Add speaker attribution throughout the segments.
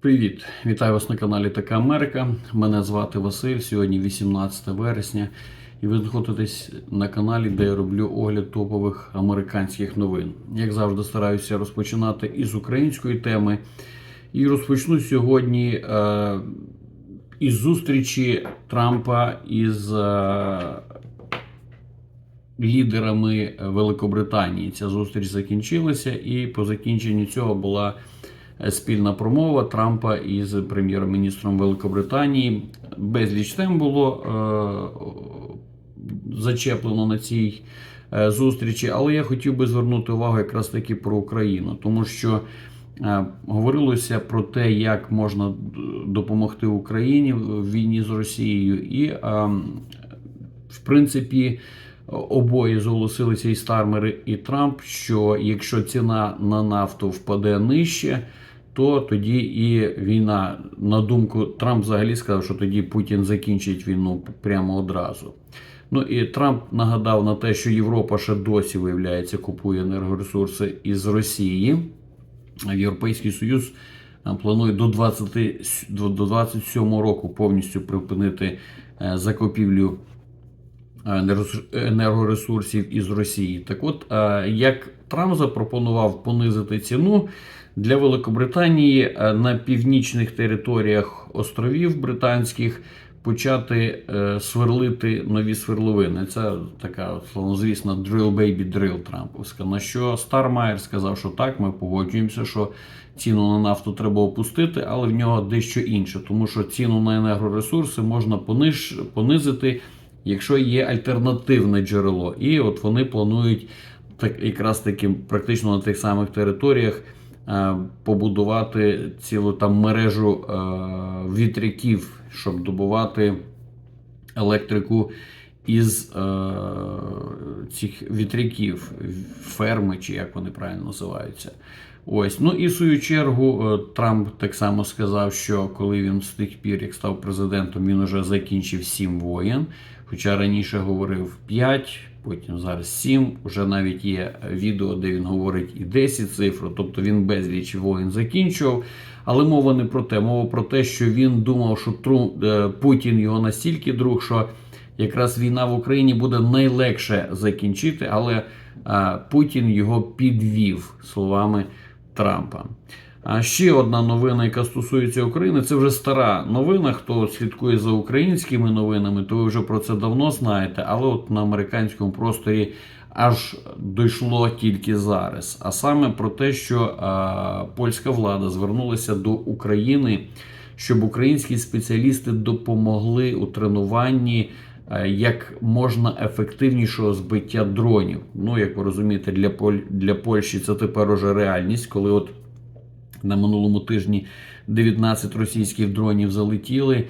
Speaker 1: Привіт! Вітаю вас на каналі Така Америка. Мене звати Василь. Сьогодні 18 вересня, і ви знаходитесь на каналі, де я роблю огляд топових американських новин. Як завжди, стараюся розпочинати із української теми. І розпочну сьогодні е, із зустрічі Трампа із е, лідерами Великобританії. Ця зустріч закінчилася, і по закінченні цього була спільна промова Трампа із прем'єр-міністром Великобританії. Безліч тем було е, зачеплено на цій е, зустрічі, але я хотів би звернути увагу якраз таки про Україну, тому що. Е, Говорилося про те, як можна допомогти Україні в війні з Росією, і в принципі обоє зголосилися і Стармер, і Трамп, що якщо ціна на нафту впаде нижче, то тоді і війна, на думку Трамп взагалі сказав, що тоді Путін закінчить війну прямо одразу. Ну і Трамп нагадав на те, що Європа ще досі виявляється, купує енергоресурси із Росії. Європейський Союз е, планує до 20, до 27 року повністю припинити е, закупівлю е, енергоресурсів із Росії. Так от, як Трамп запропонував понизити ціну для Великобританії на північних територіях островів британських. Почати е, сверлити нові сверловини. Це така славнозвісна drill baby drill Трамповська. На що Стармайер сказав, що так, ми погоджуємося, що ціну на нафту треба опустити, але в нього дещо інше, тому що ціну на енергоресурси можна пониж, понизити, якщо є альтернативне джерело. І от вони планують так якраз таки практично на тих самих територіях. Е, побудувати цілу там мережу е, вітряків, щоб добувати електрику із е, цих вітряків, ферми, чи як вони правильно називаються. Ось, ну і в свою чергу Трамп так само сказав, що коли він з тих пір, як став президентом, він уже закінчив сім воєн. Хоча раніше говорив 5, потім зараз 7. Уже навіть є відео, де він говорить і 10 цифр, тобто він безліч воїн закінчував. Але мова не про те, мова про те, що він думав, що Тру... Е, Путін його настільки друг, що якраз війна в Україні буде найлегше закінчити, але а, Путін його підвів словами Трампа. А ще одна новина, яка стосується України, це вже стара новина. Хто слідкує за українськими новинами, то ви вже про це давно знаєте. Але от на американському просторі аж дійшло тільки зараз. А саме про те, що а, польська влада звернулася до України, щоб українські спеціалісти допомогли у тренуванні. Як можна ефективнішого збиття дронів. Ну, як ви розумієте, для Поль... для Польщі це тепер уже реальність, коли от на минулому тижні 19 російських дронів залетіли.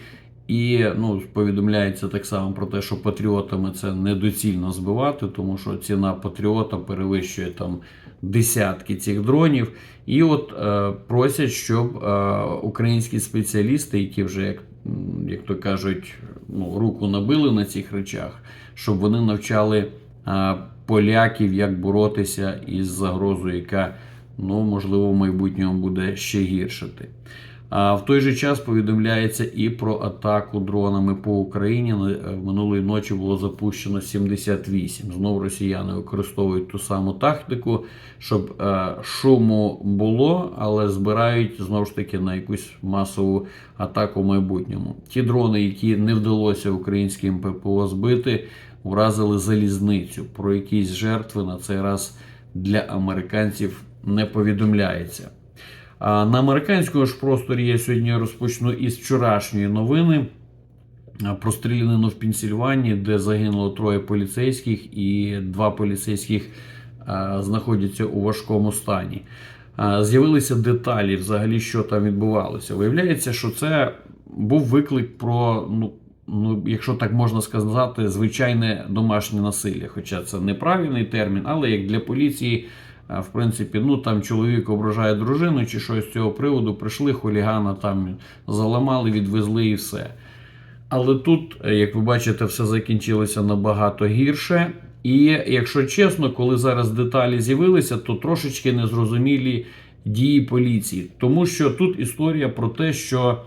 Speaker 1: І ну, повідомляється так само про те, що патріотами це недоцільно збивати, тому що ціна патріота перевищує там десятки цих дронів. І от е, просять, щоб е, українські спеціалісти, які вже, як як то кажуть, ну, руку набили на цих речах, щоб вони навчали е, поляків, як боротися із загрозою, яка ну, можливо, в майбутньому буде ще гіршити. А в той же час повідомляється і про атаку дронами по Україні. Е, минулої ночі було запущено 78. Знову росіяни використовують ту саму тактику, щоб е, шуму було, але збирають знову ж таки на якусь масову атаку в майбутньому. Ті дрони, які не вдалося українським ППО збити, вразили залізницю. Про якісь жертви на цей раз для американців не повідомляється. На американському ж просторі я сьогодні розпочну із вчорашньої новини про стрілянину в Пенсільванії, де загинуло троє поліцейських, і два поліцейських знаходяться у важкому стані. З'явилися деталі, взагалі, що там відбувалося. Виявляється, що це був виклик про, ну, ну, якщо так можна сказати, звичайне домашнє насилля. Хоча це неправильний термін, але як для поліції в принципі, ну там чоловік ображає дружину чи щось з цього приводу, прийшли хулігана, там заламали, відвезли і все. Але тут, як ви бачите, все закінчилося набагато гірше. І якщо чесно, коли зараз деталі з'явилися, то трошечки незрозумілі дії поліції. Тому що тут історія про те, що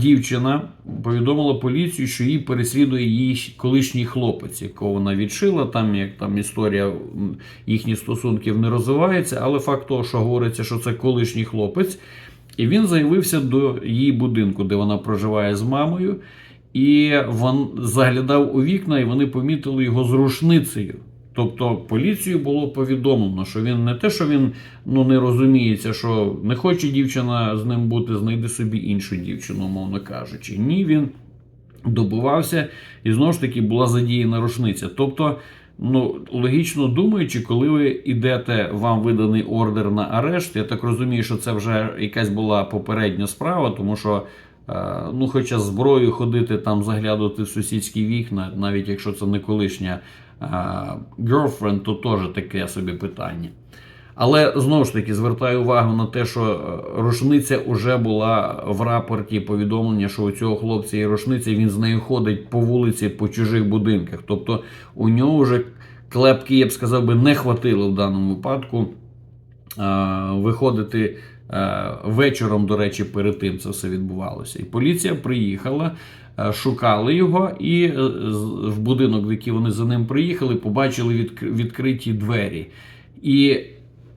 Speaker 1: дівчина повідомила поліцію, що її переслідує її колишній хлопець, якого вона відшила. Там як там історія їхніх стосунків не розвивається, але факт того, що говориться, що це колишній хлопець. І він заявився до її будинку, де вона проживає з мамою, і він заглядав у вікна, і вони помітили його з рушницею. Тобто поліцію було повідомлено, що він не те, що він ну не розуміється, що не хоче дівчина з ним бути, знайди собі іншу дівчину, мовно кажучи. Ні, він добивався, і знову ж таки була задіяна рушниця. Тобто, ну логічно думаючи, коли ви йдете, вам виданий ордер на арешт, я так розумію, що це вже якась була попередня справа, тому що. е, Ну, хоча з зброєю ходити там заглядувати в сусідські вікна, навіть якщо це не колишня girlfriend, то теж таке собі питання. Але знову ж таки звертаю увагу на те, що е, рушниця вже була в рапорті повідомлення, що у цього хлопця є рушниця, він з нею ходить по вулиці, по чужих будинках. Тобто у нього вже клепки, я б сказав би, не хватило в даному випадку е, виходити е, вечором, до речі, перед тим це все відбувалося. І поліція приїхала, шукали його, і е, в будинок, в який вони за ним приїхали, побачили відк- відкриті двері. І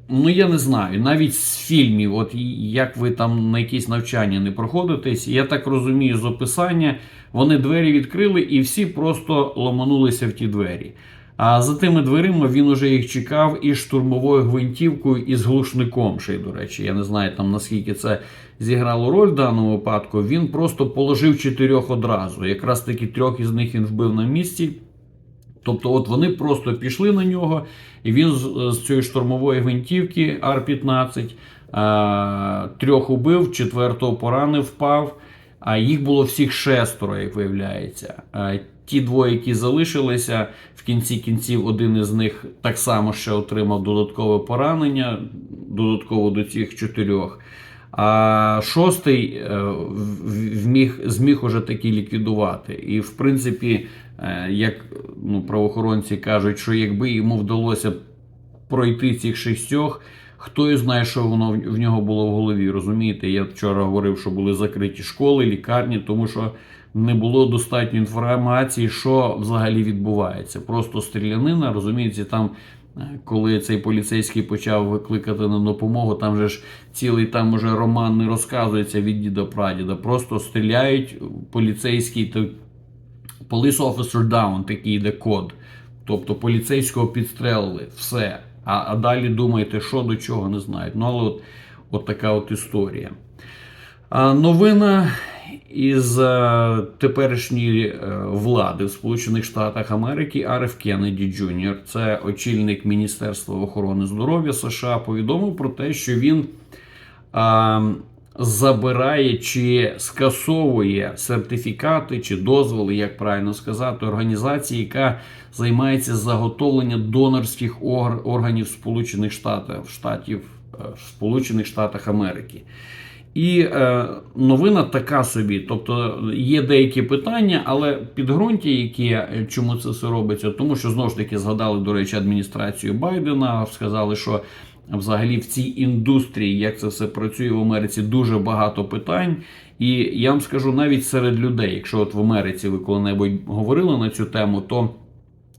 Speaker 1: Ну, я не знаю, навіть з фільмів, от як ви там на якісь навчання не проходитесь, я так розумію з описання, вони двері відкрили і всі просто ломанулися в ті двері. А за тими дверима він уже їх чекав із штурмовою гвинтівкою і з глушником. Ще й, до речі, я не знаю там наскільки це зіграло роль в даному випадку. Він просто положив чотирьох одразу. Якраз таки трьох із них він вбив на місці. Тобто, от вони просто пішли на нього, і він з, з цієї штурмової гвинтівки Ар-15 трьох убив, четвертого поранив, впав. А їх було всіх шестеро, як виявляється. А, ті двоє, які залишилися, в кінці кінців один із них так само ще отримав додаткове поранення, додатково до цих чотирьох. А шостий е, вміг, зміг уже таки ліквідувати. І, в принципі, е, як ну, правоохоронці кажуть, що якби йому вдалося пройти цих шістьох, хто і знає, що воно в- в нього було в голові. Розумієте, я вчора говорив, що були закриті школи, лікарні, тому що не було достатньо інформації, що взагалі відбувається. Просто стрілянина, розумієте, там. Коли цей поліцейський почав викликати на допомогу, там же ж цілий там уже роман не розказується від діда прадіда. Просто стріляють поліцейський то Police officer down, такий йде код. Тобто поліцейського підстрелили, все. А, а далі думаєте, що до чого не знають. Ну, але от, от така от історія. А, новина із е, теперішньої е, влади в Сполучених Штатах Америки Ареф Кеннеді Джуніор, це очільник Міністерства охорони здоров'я США, повідомив про те, що він а, забирає чи скасовує сертифікати чи дозволи, як правильно сказати, організації, яка займається заготовленням донорських органів Сполучених Штатів, е, Сполучених Штатах Америки. І е, новина така собі. Тобто є деякі питання, але підґрунті, які е, чому це все робиться, тому що знову ж таки згадали, до речі, адміністрацію Байдена, сказали, що взагалі в цій індустрії, як це все працює в Америці, дуже багато питань. І я вам скажу навіть серед людей, якщо от в Америці ви коли-небудь говорили на цю тему, то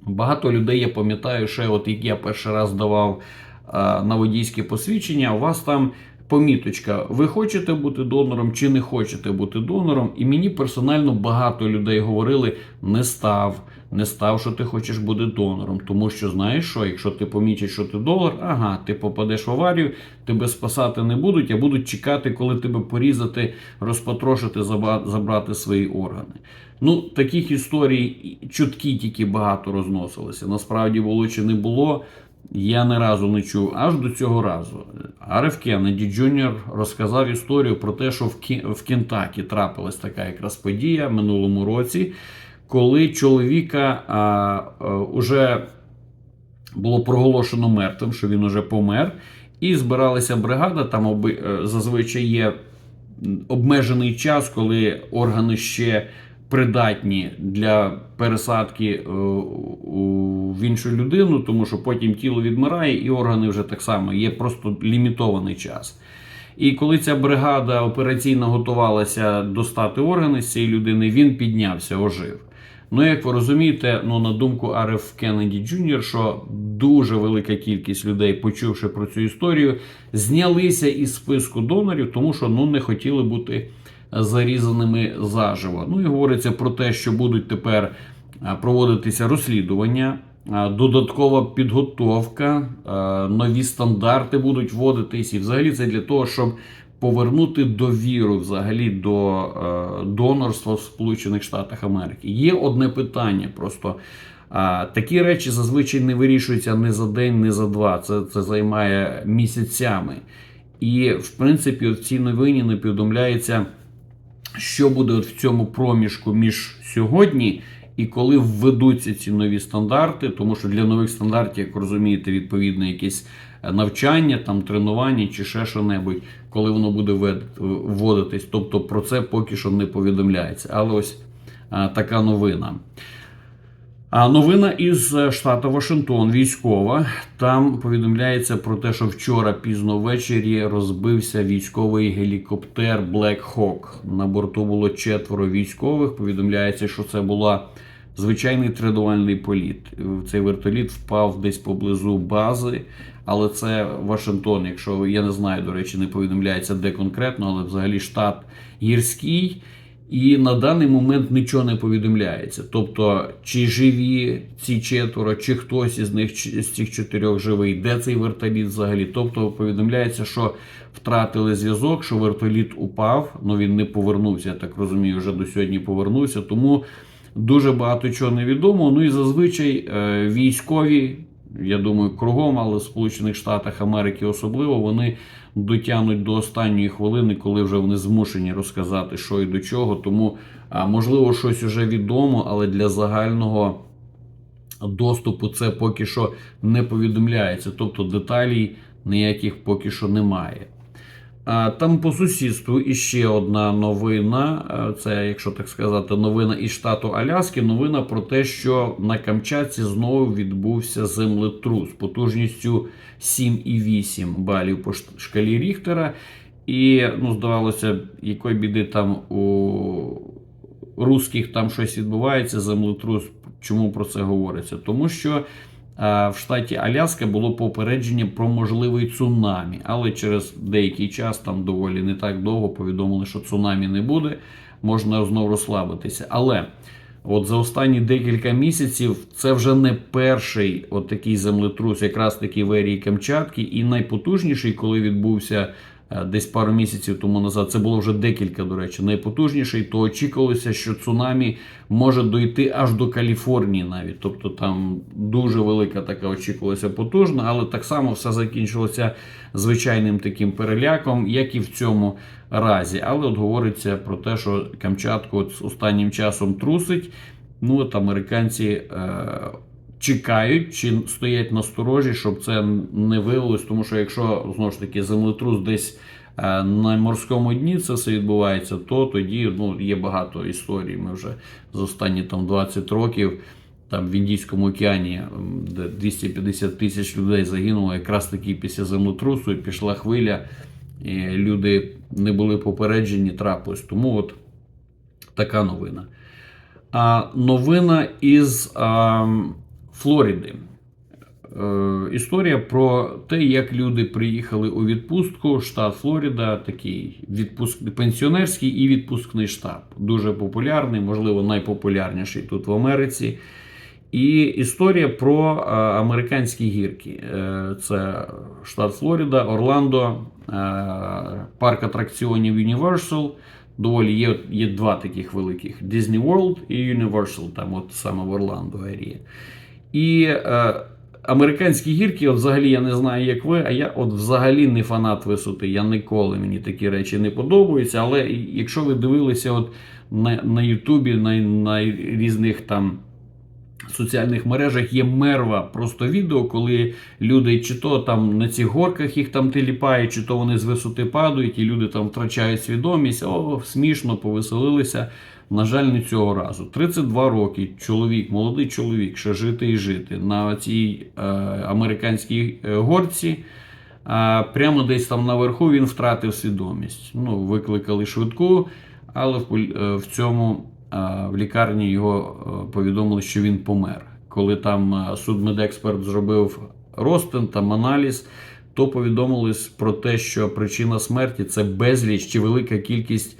Speaker 1: багато людей я пам'ятаю, ще от як я перший раз давав е, на водійське посвідчення, у вас там поміточка, ви хочете бути донором чи не хочете бути донором. І мені персонально багато людей говорили: не став, не став, що ти хочеш бути донором. Тому що знаєш що, якщо ти помічиш, що ти донор, ага, ти попадеш в аварію, тебе спасати не будуть, а будуть чекати, коли тебе порізати, розпотрошити, забрати свої органи. Ну, таких історій чутки тільки багато розносилися. Насправді було чи не було. Я ні разу не чув аж до цього разу. Ареф Кеннеді Джуніор розказав історію про те, що в, Кі... в Кентакі трапилась така якраз подія минулому році, коли чоловіка а, а, уже було проголошено мертвим, що він уже помер, і збиралася бригада. Там оби... е, зазвичай є обмежений час, коли органи ще придатні для пересадки е, в іншу людину, тому що потім тіло відмирає, і органи вже так само є просто лімітований час. І коли ця бригада операційно готувалася достати органи з цієї людини, він піднявся, ожив. Ну, як ви розумієте, ну на думку Ареф Кеннеді Джуніор, що дуже велика кількість людей, почувши про цю історію, знялися із списку донорів, тому що ну не хотіли бути зарізаними заживо. Ну і говориться про те, що будуть тепер проводитися розслідування. Додаткова підготовка, нові стандарти будуть вводитись, і взагалі це для того, щоб повернути довіру взагалі до е, донорства в Сполучених Штатах Америки. Є одне питання просто. А, такі речі зазвичай не вирішуються не за день, не за два. Це, це займає місяцями. І, в принципі, в цій новині не повідомляється, що буде в цьому проміжку між сьогодні і коли введуться ці нові стандарти, тому що для нових стандартів, як розумієте, відповідно якісь е, навчання, там тренування чи ще що-небудь, коли воно буде вводитись. Тобто про це поки що не повідомляється. Але ось а, така новина. Новина із е, штату Вашингтон, військова. Там повідомляється про те, що вчора пізно ввечері розбився військовий гелікоптер Black Hawk. На борту було четверо військових. Повідомляється, що це була звичайний тренувальний політ. Цей вертоліт впав десь поблизу бази, але це Вашингтон. Якщо я не знаю, до речі, не повідомляється де конкретно, але взагалі штат гірський. І на даний момент нічого не повідомляється. Тобто, чи живі ці четверо, чи хтось із них з цих чотирьох живий, де цей вертоліт взагалі. Тобто повідомляється, що втратили зв'язок, що вертоліт упав, але він не повернувся. Я так розумію, вже до сьогодні повернувся. Тому дуже багато чого невідомо. Ну і зазвичай е, військові, я думаю, кругом, але в Сполучених Штатах Америки особливо, вони дотягнуть до останньої хвилини, коли вже вони змушені розказати, що і до чого. Тому, можливо, щось уже відомо, але для загального доступу це поки що не повідомляється. Тобто деталей ніяких поки що немає. Там по сусідству іще одна новина. Це, якщо так сказати, новина із штату Аляски. Новина про те, що на Камчатці знову відбувся землетрус потужністю 7,8 балів по шкалі Ріхтера. І ну, здавалося, якої біди там у русських там щось відбувається, землетрус. Чому про це говориться? Тому що в штаті Аляска було попередження про можливий цунамі, але через деякий час, там доволі не так довго, повідомили, що цунамі не буде, можна знову розслабитися. Але от за останні декілька місяців це вже не перший от такий землетрус, якраз таки в ерії Камчатки, і найпотужніший, коли відбувся е, десь пару місяців тому назад. Це було вже декілька, до речі, найпотужніший, то очікувалося, що цунамі може дойти аж до Каліфорнії навіть. Тобто там дуже велика така очікувалася потужна, але так само все закінчилося звичайним таким переляком, як і в цьому разі. Але от говориться про те, що Камчатку от останнім часом трусить. Ну от американці. Е- Чекають чи стоять на сторожі, щоб це не виявилось, тому що якщо знову ж таки землетрус десь е, на морському дні це все відбувається, то тоді ну, є багато історій. Ми вже за останні там 20 років там в Індійському океані, де 250 тисяч людей загинуло, якраз таки після землетрусу і пішла хвиля, і люди не були попереджені, трапилось. Тому от така новина. А новина із а, Флориди. Е, історія про те, як люди приїхали у відпустку. Штат Флорида, такий відпуск пенсіонерський і відпускний штат. Дуже популярний, можливо, найпопулярніший тут в Америці. І історія про е, американські гірки. Е, це штат Флорида, Орландо, парк атракціонів Universal. Доволі є, є два таких великих: Disney World і Universal, там от саме в Орландо ерії. І е, американські гірки, от взагалі я не знаю, як ви, а я от взагалі не фанат висоти. Я ніколи мені такі речі не подобаються. Але якщо ви дивилися от на, на Ютубі, на, на різних там соціальних мережах є мерва просто відео, коли люди чи то там на цих горках їх там теліпають, чи то вони з висоти падають, і люди там втрачають свідомість. О, смішно, повеселилися. На жаль, не цього разу. 32 роки чоловік, молодий чоловік, ще жити і жити на цій е, американській е, горці. А прямо десь там наверху він втратив свідомість. Ну, викликали швидку, але в, е, в цьому е, в лікарні його повідомили, що він помер. Коли там судмедексперт зробив розтин, там аналіз, то повідомили про те, що причина смерті це безліч чи велика кількість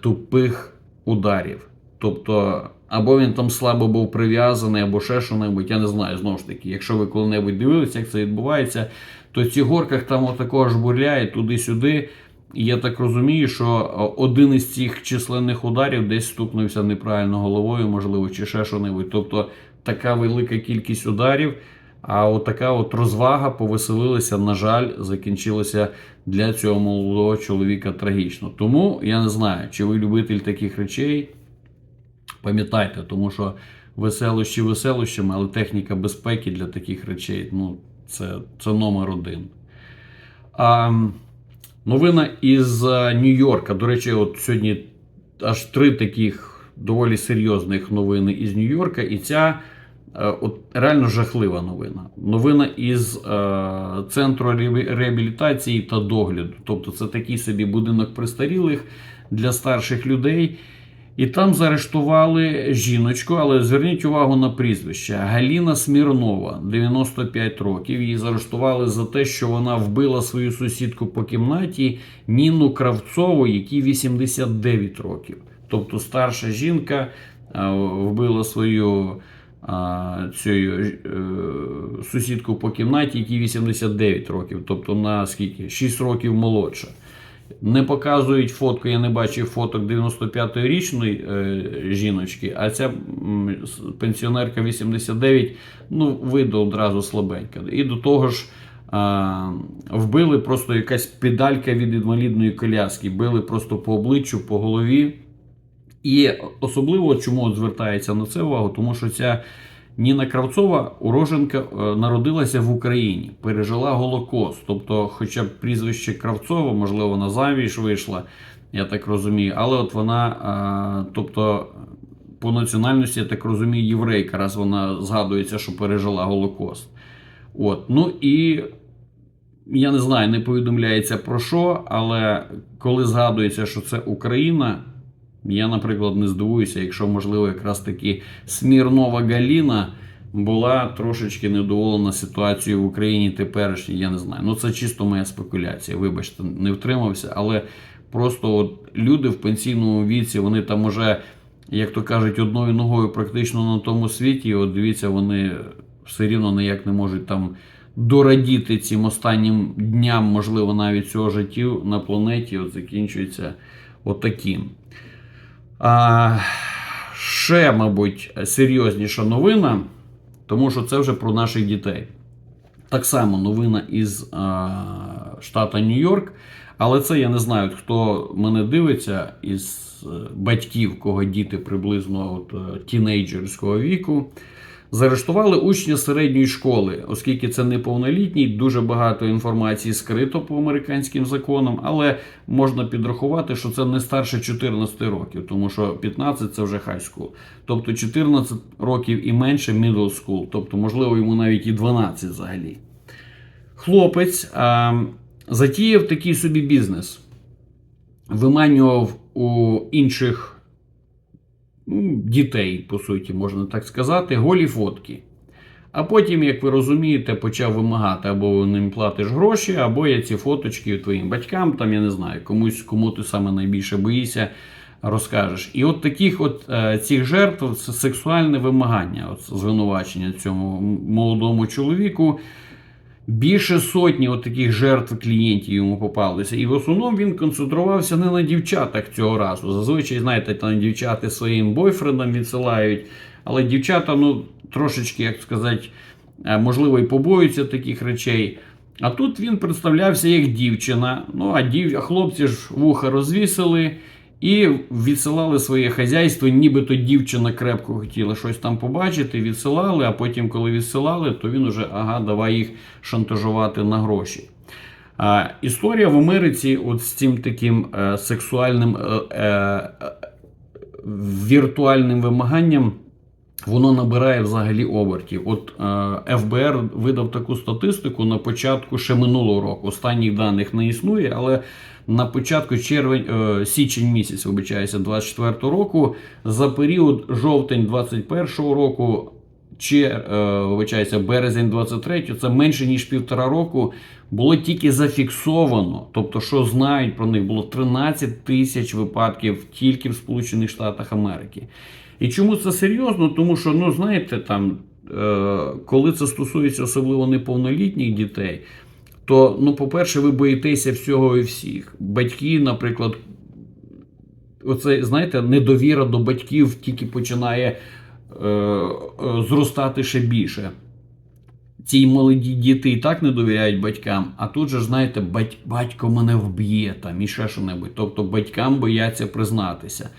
Speaker 1: тупих ударів. Тобто, або він там слабо був прив'язаний, або ще що-небудь, я не знаю. Знову ж таки, якщо ви коли-небудь дивилися, як це відбувається, то в цих горках там отако ж бурляє туди-сюди. І я так розумію, що один із цих численних ударів десь стукнувся неправильно головою, можливо, чи ще що-небудь. Тобто така велика кількість ударів. А от така от розвага повеселилася, на жаль, закінчилася для цього молодого чоловіка трагічно. Тому я не знаю, чи ви любитель таких речей. Пам'ятайте, тому що веселощі веселощами, але техніка безпеки для таких речей ну, це, це номер один. А, новина із е, Нью-Йорка. До речі, от сьогодні аж три таких доволі серйозних новини із Нью-Йорка. І ця от, реально жахлива новина. Новина із е, центру реабілітації та догляду. Тобто, це такий собі будинок престарілих для старших людей. І там заарештували жіночку, але зверніть увагу на прізвище Галіна Смірнова, 95 років. Її заарештували за те, що вона вбила свою сусідку по кімнаті Ніну Кравцову, якій 89 років. Тобто старша жінка вбила свою цю, е, сусідку по кімнаті, якій 89 років, тобто на скільки? 6 років молодша. Не показують фотку, я не бачив фоток 95-річної е, жіночки, а ця пенсіонерка 89, ну, видно одразу слабенька. І до того ж, а, вбили просто якась педалька від інвалідної коляски, били просто по обличчю, по голові. І особливо чому звертається на це увагу, тому що ця Ніна Кравцова, уроженка, е, народилася в Україні, пережила Голокост. Тобто, хоча б прізвище Кравцова, можливо, вона заміж вийшла, я так розумію, але от вона, е, тобто, по національності, я так розумію, єврейка, раз вона згадується, що пережила Голокост. От, ну і я не знаю, не повідомляється про що, але коли згадується, що це Україна, я, наприклад, не здивуюся, якщо, можливо, якраз таки Смірнова Галіна була трошечки недоволена ситуацією в Україні теперішній, я не знаю. Ну, це чисто моя спекуляція. Вибачте, не втримався, але просто от люди в пенсійному віці, вони там уже, як то кажуть, одною ногою практично на тому світі. І от дивіться, вони все рівно ніяк не можуть там дорадіти цим останнім дням, можливо, навіть цього життя на планеті. От закінчується отаким. А, ще, мабуть, серйозніша новина, тому що це вже про наших дітей. Так само новина із а, штата Нью-Йорк. Але це я не знаю, хто мене дивиться із е, батьків, кого діти приблизно от, е, тінейджерського віку. Заарештували учня середньої школи, оскільки це неповнолітній, дуже багато інформації скрито по американським законам, але можна підрахувати, що це не старше 14 років, тому що 15 це вже high school. Тобто 14 років і менше middle school, тобто, можливо, йому навіть і 12 взагалі. Хлопець а, затіяв такий собі бізнес, виманював у інших ну, дітей, по суті, можна так сказати, голі фотки. А потім, як ви розумієте, почав вимагати, або ним платиш гроші, або я ці фоточки твоїм батькам, там я не знаю, комусь, кому ти саме найбільше боїшся, розкажеш. І от таких от е, цих жертв це сексуальне вимагання, от звинувачення цьому молодому чоловіку. Більше сотні от таких жертв клієнтів йому попалися. І в основному він концентрувався не на дівчатах цього разу. Зазвичай, знаєте, там дівчата своїм бойфрендам відсилають. Але дівчата, ну, трошечки, як сказати, е, можливо, і побоюються таких речей. А тут він представлявся як дівчина. Ну, а дів... а хлопці ж вуха розвісили І відсилали своє хазяйство, нібито дівчина крепко хотіла щось там побачити, відсилали, а потім, коли відсилали, то він уже ага, давай їх шантажувати на гроші. А, історія в Америці от з цим таким е, сексуальним е, е, віртуальним вимаганням. Воно набирає взагалі обертів. От е, ФБР видав таку статистику на початку ще минулого року. Останніх даних не існує, але на початку червень, е, січень місяць, вибачаюся, 24 року, за період жовтень 21 року, чи е, вибачаюся, березень 23, це менше ніж півтора року. Було тільки зафіксовано, тобто, що знають про них, було 13 тисяч випадків тільки в Сполучених Штатах Америки. І чому це серйозно? Тому що, ну знаєте, там, е, коли це стосується особливо неповнолітніх дітей, то, ну, по-перше, ви боїтеся всього і всіх. Батьки, наприклад, оце, знаєте, недовіра до батьків тільки починає е, зростати ще більше. Ці молоді діти і так не довіряють батькам, а тут же, знаєте, батько мене вб'є там і ще що-небудь. Тобто батькам бояться признатися.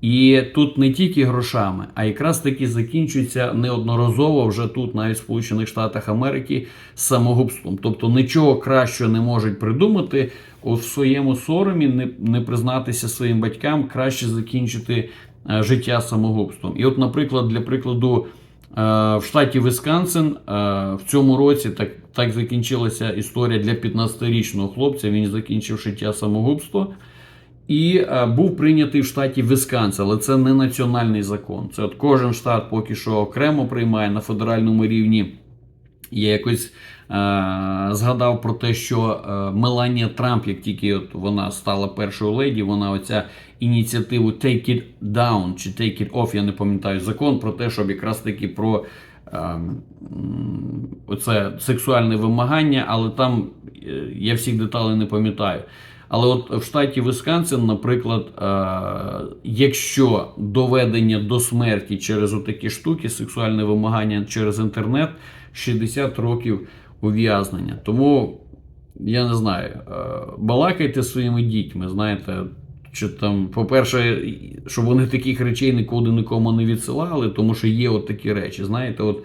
Speaker 1: І тут не тільки грошами, а якраз таки закінчується неодноразово вже тут, навіть в Сполучених Штатах Америки, самогубством. Тобто нічого кращого не можуть придумати у своєму соромі, не, не признатися своїм батькам, краще закінчити е, життя самогубством. І, от, наприклад, для прикладу. Е, В штаті Висконсин е, в цьому році так, так закінчилася історія для 15-річного хлопця. Він закінчив життя самогубство і е, був прийнятий в штаті Висконсин, але це не національний закон. Це от кожен штат поки що окремо приймає на федеральному рівні. Я якось е, згадав про те, що е, Меланія Трамп, як тільки от вона стала першою леді, вона оця ініціативу Take It Down чи Take It Off, я не пам'ятаю закон про те, щоб якраз таки про е, оце сексуальне вимагання, але там е, я всіх деталей не пам'ятаю. Але от в штаті Висконсин, наприклад, е, якщо доведення до смерті через отакі штуки, сексуальне вимагання через інтернет, 60 років ув'язнення. Тому я не знаю, е, балакайте своїми дітьми, знаєте. Що там, по-перше, щоб вони таких речей нікуди нікому не відсилали, тому що є от такі речі. Знаєте, от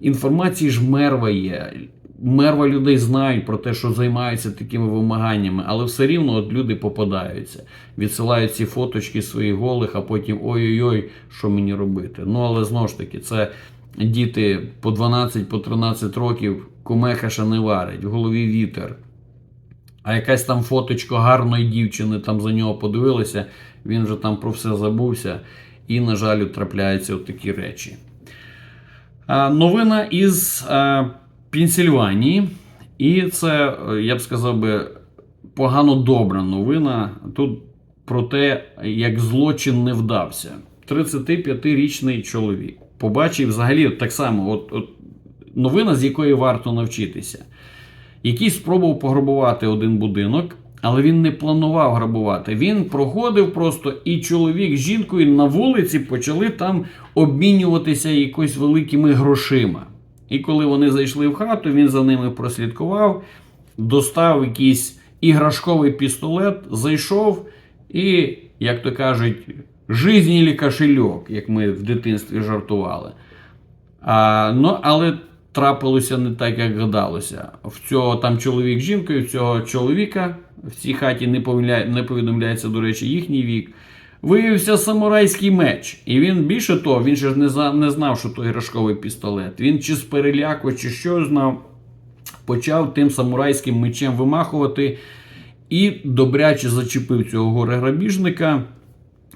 Speaker 1: інформації ж мерва є. Мерва людей знають про те, що займаються такими вимаганнями, але все рівно от люди попадаються, відсилають ці фоточки своїх голих, а потім ой-ой-ой, що мені робити. Ну але знову ж таки, це діти по 12, по 13 років, кумеха ще не варить, в голові вітер. А якась там фоточка гарної дівчини там за нього подивилися, він вже там про все забувся. І, на жаль, трапляються от такі речі. Новина із Пенсільванії. І це, е, я б сказав би, погано добра новина. Тут про те, як злочин не вдався. 35-річний чоловік побачив взагалі так само от, от, новина, з якої варто навчитися. Який спробував пограбувати один будинок, але він не планував грабувати. Він проходив просто, і чоловік з жінкою на вулиці почали там обмінюватися якось великими грошима. І коли вони зайшли в хату, він за ними прослідкував, достав якийсь іграшковий пістолет, зайшов і, як то кажуть, жизнь кошельок, як ми в дитинстві жартували. А, ну, але трапилося не так, як гадалося. В цього там чоловік з жінкою, в цього чоловіка в цій хаті не повідомляється, до речі, їхній вік. Виявився самурайський меч. І він більше того, він ж не, за, не знав, що то іграшковий пістолет. Він чи з переляку, чи що знав, почав тим самурайським мечем вимахувати і добряче зачепив цього горе-грабіжника.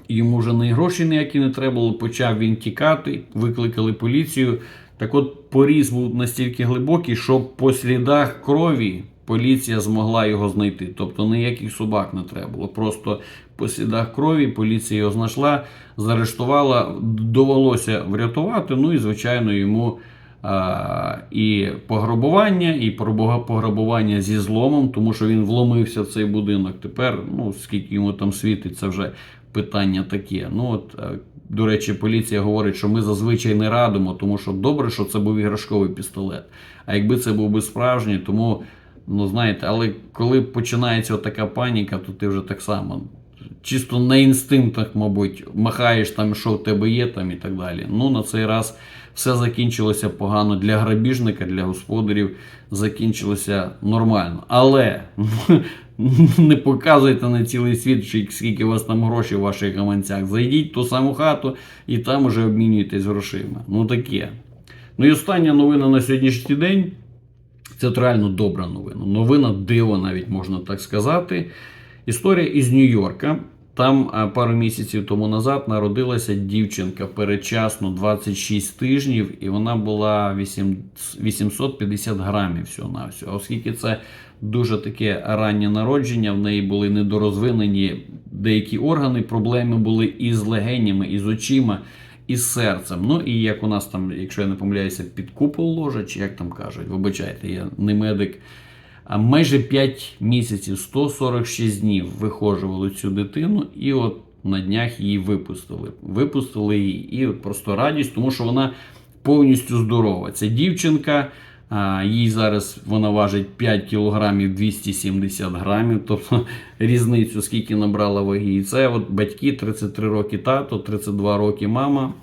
Speaker 1: Йому вже не гроші ніякі не треба було, почав він тікати, викликали поліцію. Так от поріз був настільки глибокий, що по слідах крові поліція змогла його знайти. Тобто ніяких собак не треба було. Просто по слідах крові поліція його знайшла, заарештувала, довелося врятувати. Ну і, звичайно, йому а, і пограбування, і пограбування зі зломом, тому що він вломився в цей будинок. Тепер, ну скільки йому там світить, це вже питання таке. Ну от, е, до речі, поліція говорить, що ми зазвичай не радимо, тому що добре, що це був іграшковий пістолет. А якби це був би справжній, тому, ну знаєте, але коли починається така паніка, то ти вже так само чисто на інстинктах, мабуть, махаєш там, що в тебе є, там і так далі. Ну, на цей раз все закінчилося погано для грабіжника, для господарів закінчилося нормально. Але не показуйте на цілий світ, скільки у вас там грошей в ваших гаманцях. Зайдіть в ту саму хату і там уже обмінюєтесь грошима. Ну таке. Ну і остання новина на сьогоднішній день. Це реально добра новина. Новина диво, навіть можна так сказати. Історія із Нью-Йорка. Там пару місяців тому назад народилася дівчинка передчасно 26 тижнів, і вона була 8, 850 грамів всього на всього. Оскільки це дуже таке раннє народження, в неї були недорозвинені деякі органи, проблеми були і з легенями, і з очима, і з серцем. Ну і як у нас там, якщо я не помиляюся, під купол ложать, чи як там кажуть, вибачайте, я не медик. Майже 5 місяців, 146 днів вихожували цю дитину, і от на днях її випустили. Випустили її, і от просто радість, тому що вона повністю здорова. Це дівчинка, їй зараз вона важить 5 кілограмів 270 грамів, тобто різницю, скільки набрала ваги. І це от батьки 33 роки тато, 32 роки мама.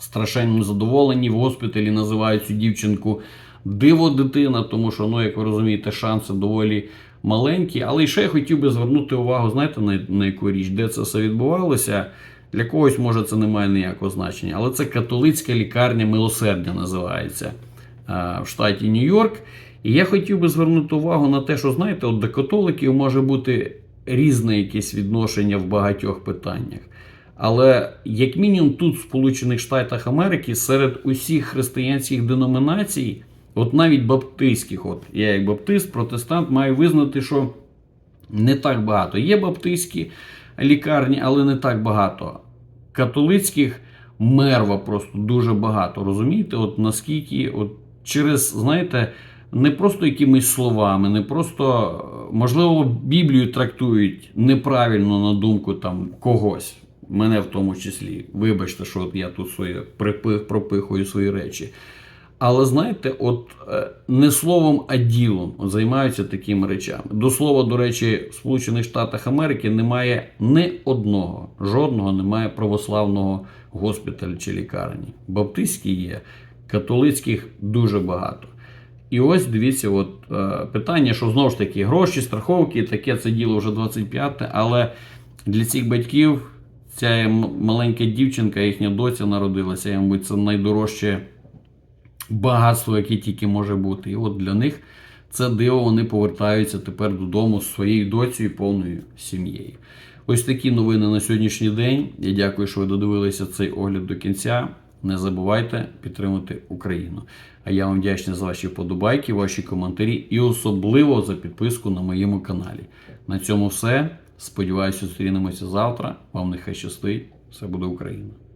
Speaker 1: Страшенно задоволені. В госпіталі називають цю дівчинку диво дитина, тому що, ну, як ви розумієте, шанси доволі маленькі. Але ще я хотів би звернути увагу, знаєте, на, на яку річ, де це все відбувалося. Для когось, може, це не має ніякого значення, але це католицька лікарня милосердя називається в штаті Нью-Йорк. І я хотів би звернути увагу на те, що знаєте, от до католиків може бути різне якесь відношення в багатьох питаннях. Але як мінімум тут, в Сполучених Штатах Америки, серед усіх християнських деномінацій, от навіть баптистських, от я як баптист, протестант, маю визнати, що не так багато. Є баптистські лікарні, але не так багато. Католицьких мерва просто дуже багато. Розумієте, от наскільки от через, знаєте, не просто якимись словами, не просто, можливо, Біблію трактують неправильно на думку там когось. Мене в тому числі. Вибачте, що от я тут своє пропихую свої речі. Але знаєте, от е, не словом, а ділом займаються такими речами. До слова, до речі, в Сполучених Штатах Америки немає ні одного, жодного немає православного госпіталю чи лікарні. Баптистські є, католицьких дуже багато. І ось дивіться, от е, питання, що знову ж таки гроші, страховки, таке це діло вже 25-те, але для цих батьків ця маленька дівчинка, їхня доця народилася, я, мабуть, це найдорожче багатство, яке тільки може бути. І от для них це диво, вони повертаються тепер додому з своєю доцею і повною сім'єю. Ось такі новини на сьогоднішній день. Я дякую, що ви додивилися цей огляд до кінця. Не забувайте підтримати Україну. А я вам вдячний за ваші вподобайки, ваші коментарі і особливо за підписку на моєму каналі. На цьому все. Сподіваюся, зустрінемося завтра. Вам нехай щастить. Все буде Україна!